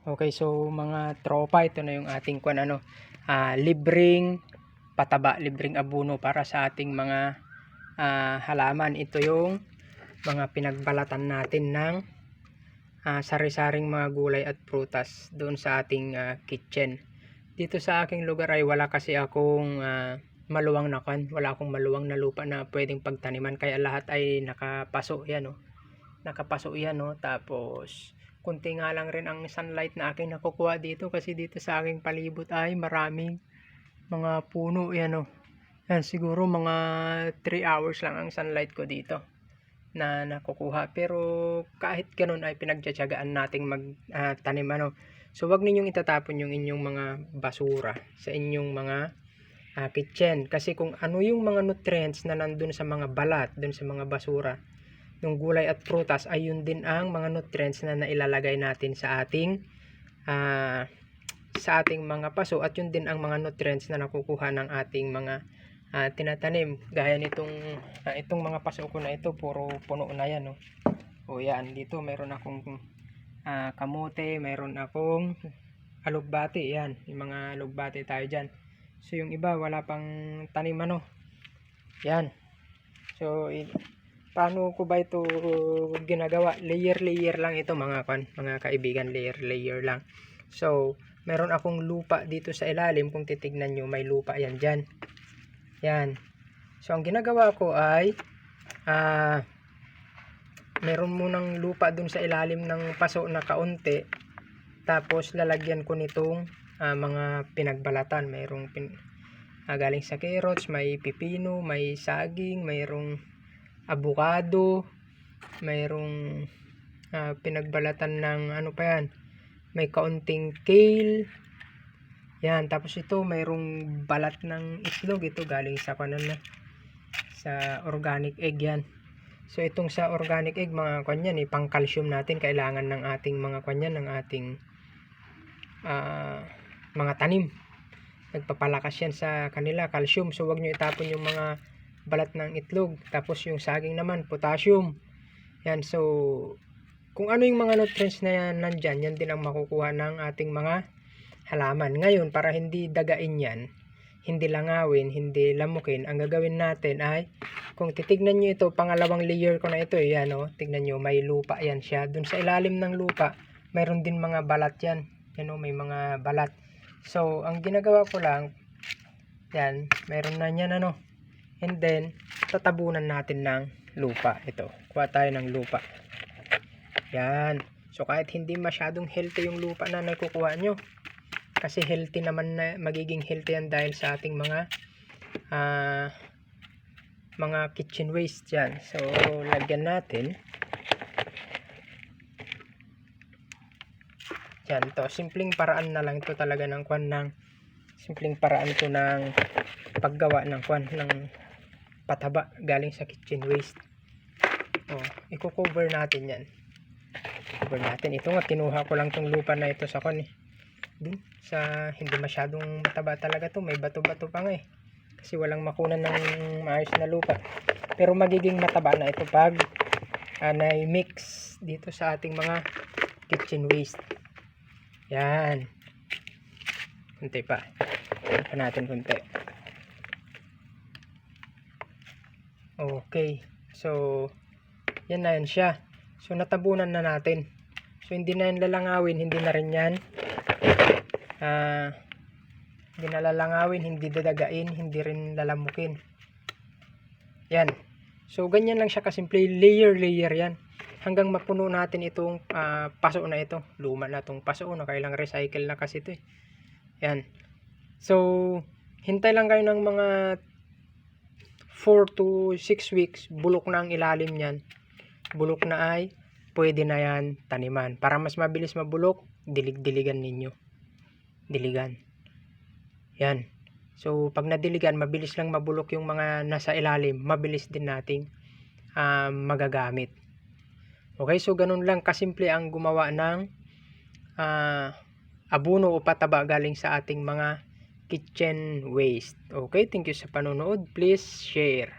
Okay, so mga tropa, ito na yung ating kwan ano, ah, libreng pataba, libreng abuno para sa ating mga ah, halaman. Ito yung mga pinagbalatan natin ng ah, sari-saring mga gulay at prutas doon sa ating ah, kitchen. Dito sa aking lugar ay wala kasi akong ah, maluwang na kwan, wala akong maluwang na lupa na pwedeng pagtaniman kaya lahat ay nakapaso yan oh. Nakapaso yan oh. Tapos kunti nga lang rin ang sunlight na aking nakukuha dito kasi dito sa aking palibot ay maraming mga puno yan oh. Yan siguro mga 3 hours lang ang sunlight ko dito na nakukuha pero kahit ganun ay pinagtsatsagaan nating magtanim ano. So wag ninyong itatapon yung inyong mga basura sa inyong mga ah, kitchen kasi kung ano yung mga nutrients na nandun sa mga balat, dun sa mga basura ng gulay at prutas ay yun din ang mga nutrients na nailalagay natin sa ating ah, sa ating mga paso. At yun din ang mga nutrients na nakukuha ng ating mga ah, tinatanim. Gaya nitong ah, itong mga paso ko na ito puro puno na yan no? o yan. Dito meron akong ah, kamote meron akong alugbati. Yan. Yung mga alugbati tayo dyan. So yung iba wala pang tanim ano? Yan. So paano ko ba ito ginagawa? Layer layer lang ito mga kan mga kaibigan layer layer lang. So meron akong lupa dito sa ilalim. Kung titignan nyo may lupa yan dyan. Yan. So ang ginagawa ko ay ah meron munang lupa dun sa ilalim ng paso na kaunti. Tapos lalagyan ko nitong ah, mga pinagbalatan. Mayroong pin, ah, galing sa carrots may pipino may saging mayroong avocado, mayroong ah, pinagbalatan ng ano pa yan, may kaunting kale, yan, tapos ito mayroong balat ng itlog, ito galing sa kanan na, sa organic egg yan. So itong sa organic egg mga kanyan, eh, pang calcium natin, kailangan ng ating mga kanyan, ng ating ah, mga tanim. Nagpapalakas yan sa kanila, calcium. So wag nyo itapon yung mga balat ng itlog. Tapos yung saging naman, potassium. Yan, so kung ano yung mga nutrients na yan nandyan, yan din ang makukuha ng ating mga halaman. Ngayon, para hindi dagain yan, hindi langawin, hindi lamukin, ang gagawin natin ay, kung titignan nyo ito, pangalawang layer ko na ito, eh, yan o, tignan nyo, may lupa yan siya. Dun sa ilalim ng lupa, mayroon din mga balat yan. Yan o, may mga balat. So, ang ginagawa ko lang, yan, mayroon na yan ano, And then, tatabunan natin ng lupa. Ito, kuha tayo ng lupa. Yan. So, kahit hindi masyadong healthy yung lupa na nakukuha nyo, kasi healthy naman na, magiging healthy yan dahil sa ating mga ah, mga kitchen waste yan. So, lagyan natin. Yan, to simpleng paraan na lang ito talaga ng kwan ng simpleng paraan to ng paggawa ng kwan ng pataba galing sa kitchen waste. Oh, i-cover natin 'yan. Cover natin. Ito nga kinuha ko lang tong lupa na ito sa kon eh. Dun sa hindi masyadong mataba talaga to, may bato-bato pa nga eh. Kasi walang makunan ng maayos na lupa. Pero magiging mataba na ito pag uh, na-mix dito sa ating mga kitchen waste. Yan. Kunti pa. Pa natin kunti. Okay. So, yan na yan siya. So, natabunan na natin. So, hindi na yan lalangawin. Hindi na rin yan. Ah, hindi na lalangawin. Hindi dadagain. Hindi rin lalamukin. Yan. So, ganyan lang siya kasimple. Layer, layer yan. Hanggang mapuno natin itong ah, paso na ito. Luma na itong paso. No? Kailang recycle na kasi ito eh. Yan. So, hintay lang kayo ng mga 4 to 6 weeks, bulok na ang ilalim niyan. Bulok na ay, pwede na yan taniman. Para mas mabilis mabulok, dilig-diligan ninyo. Diligan. Yan. So, pag nadiligan, mabilis lang mabulok yung mga nasa ilalim. Mabilis din nating ah, magagamit. Okay, so ganun lang kasimple ang gumawa ng ah, abuno o pataba galing sa ating mga kitchen waste. Okay, thank you sa panonood. Please share.